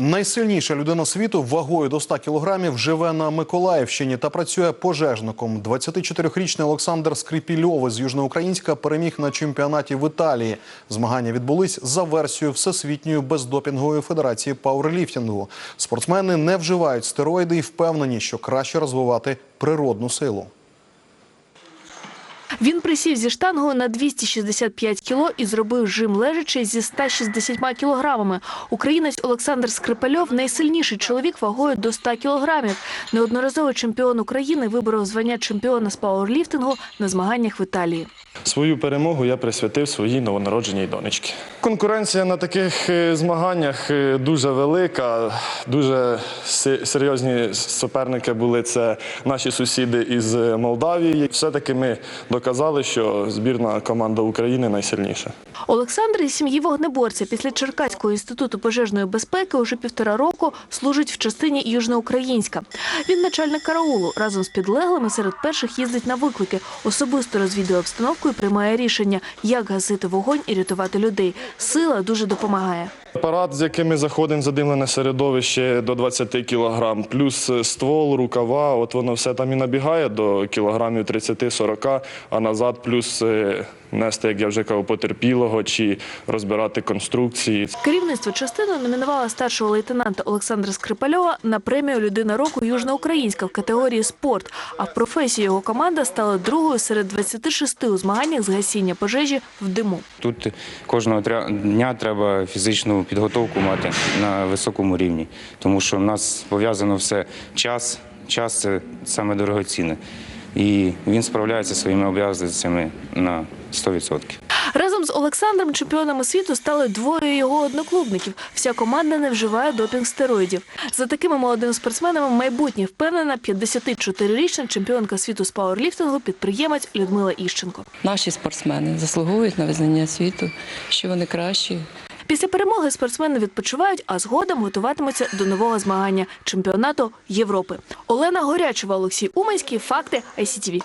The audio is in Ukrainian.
Найсильніша людина світу вагою до 100 кілограмів живе на Миколаївщині та працює пожежником. 24-річний Олександр Скрипільов з Южноукраїнська переміг на чемпіонаті в Італії. Змагання відбулись за версією Всесвітньої бездопінгової федерації пауерліфтингу. Спортсмени не вживають стероїди і впевнені, що краще розвивати природну силу. Він присів зі штангою на 265 кіло і зробив жим лежачий зі 160 кілограмами. Українець Олександр Скрипальов – найсильніший чоловік вагою до 100 кілограмів. Неодноразовий чемпіон України виборов звання чемпіона з пауерліфтингу на змаганнях в Італії. Свою перемогу я присвятив своїй новонародженій донечці. Конкуренція на таких е, змаганнях е, дуже велика, дуже серйозні суперники були це наші сусіди із Молдавії. Все-таки ми доказали, що збірна команда України найсильніша. Олександр із сім'ї вогнеборця після Черкаського інституту пожежної безпеки уже півтора року служить в частині Южноукраїнська. Він начальник караулу. Разом з підлеглими серед перших їздить на виклики, особисто розвідує обстановку і приймає рішення, як гасити вогонь і рятувати людей. Сила дуже допомагає. Апарат, з яким ми заходимо задимлене середовище до 20 кілограм, плюс ствол, рукава, от воно все там і набігає до кілограмів 30-40, а назад плюс е, нести, як я вже казав, потерпілого чи розбирати конструкції. Керівництво частини номінувало старшого лейтенанта Олександра Скрипальова на премію Людина року Южноукраїнська в категорії спорт. А в професії його команда стала другою серед 26 у змаганнях з гасіння пожежі в диму. Тут кожного дня треба фізичну підготовку мати на високому рівні, тому що в нас пов'язано все час. Час це саме дорогоцінне. І він справляється своїми обов'язками на 100%. Разом з Олександром чемпіонами світу стали двоє його одноклубників. Вся команда не вживає допінг стероїдів. За такими молодими спортсменами майбутнє впевнена 54-річна чемпіонка світу з пауерліфтингу, підприємець Людмила Іщенко. Наші спортсмени заслуговують на визнання світу, що вони кращі, Після перемоги спортсмени відпочивають, а згодом готуватимуться до нового змагання чемпіонату Європи. Олена Горячева, Олексій Уманський. Факти ICTV.